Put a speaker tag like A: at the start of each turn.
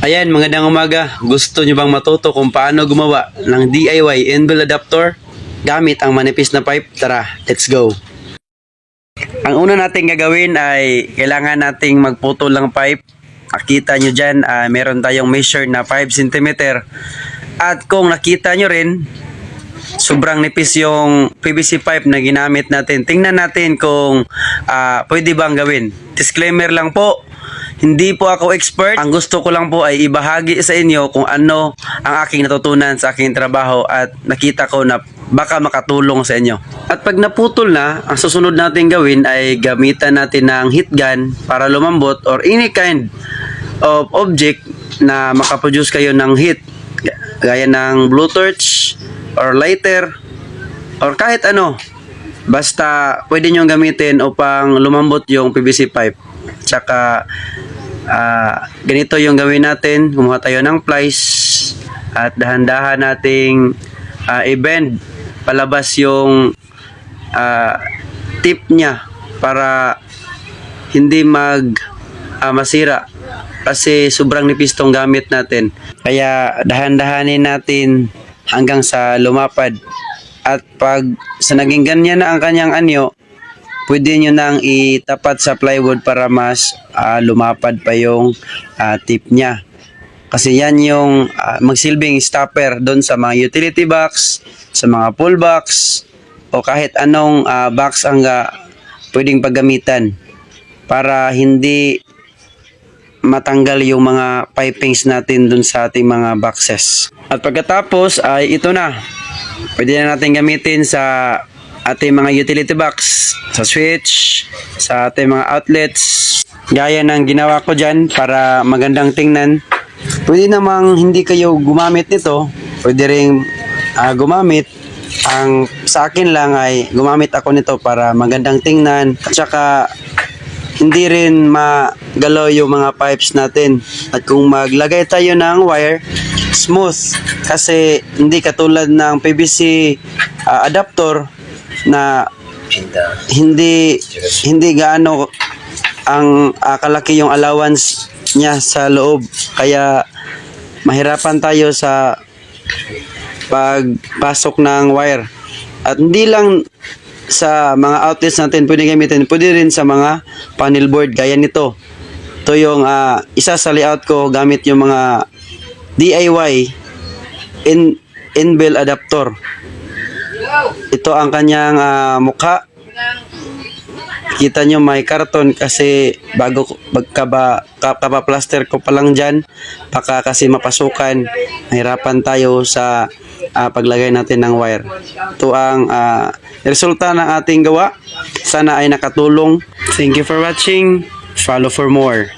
A: Ayan, magandang umaga. Gusto nyo bang matuto kung paano gumawa ng DIY end-bell adapter gamit ang manipis na pipe? Tara, let's go! Ang una nating gagawin ay kailangan nating magputol ng pipe. Nakita nyo dyan, ah, meron tayong measure na 5 cm. At kung nakita nyo rin, sobrang nipis yung PVC pipe na ginamit natin. Tingnan natin kung ah, pwede bang gawin. Disclaimer lang po, hindi po ako expert. Ang gusto ko lang po ay ibahagi sa inyo kung ano ang aking natutunan sa aking trabaho at nakita ko na baka makatulong sa inyo. At pag naputol na, ang susunod natin gawin ay gamitan natin ng heat gun para lumambot or any kind of object na makaproduce kayo ng heat. Gaya ng blue torch or lighter or kahit ano. Basta pwede nyo gamitin upang lumambot yung PVC pipe. Tsaka ah, ganito yung gawin natin. Kumuha tayo ng plies at dahan-dahan nating ah, i-bend palabas yung ah, tip niya para hindi mag ah, masira kasi sobrang nipis tong gamit natin. Kaya dahan-dahanin natin hanggang sa lumapad. At pag sa naging ganyan na ang kanyang anyo, pwede nyo nang itapat sa plywood para mas ah, lumapad pa yung ah, tip niya. Kasi yan yung ah, magsilbing stopper doon sa mga utility box, sa mga pull box, o kahit anong ah, box ang ah, pwedeng paggamitan para hindi matanggal yung mga pipings natin dun sa ating mga boxes. At pagkatapos ay ito na. Pwede na natin gamitin sa ating mga utility box, sa switch, sa ating mga outlets. Gaya ng ginawa ko dyan para magandang tingnan. Pwede namang hindi kayo gumamit nito. Pwede rin ah, gumamit. Ang sa akin lang ay gumamit ako nito para magandang tingnan. At saka hindi rin magalaw yung mga pipes natin. At kung maglagay tayo ng wire, smooth. Kasi hindi katulad ng PVC ah, adapter na hindi hindi gaano ang ah, kalaki yung allowance niya sa loob. Kaya mahirapan tayo sa pagpasok ng wire. At hindi lang sa mga outlets natin pwede gamitin, pwede rin sa mga panel board gaya nito. Ito yung ah, isa sa layout ko gamit yung mga DIY in in-bill adapter. Ito ang kanyang ah, mukha. Kita nyo may karton kasi bago ko- pagka ba, kapaplaster ko pa lang dyan, baka kasi mapasukan, mahirapan tayo sa ah, paglagay natin ng wire. Ito ang ah, resulta ng ating gawa. Sana ay nakatulong. Thank you for watching. Follow for more.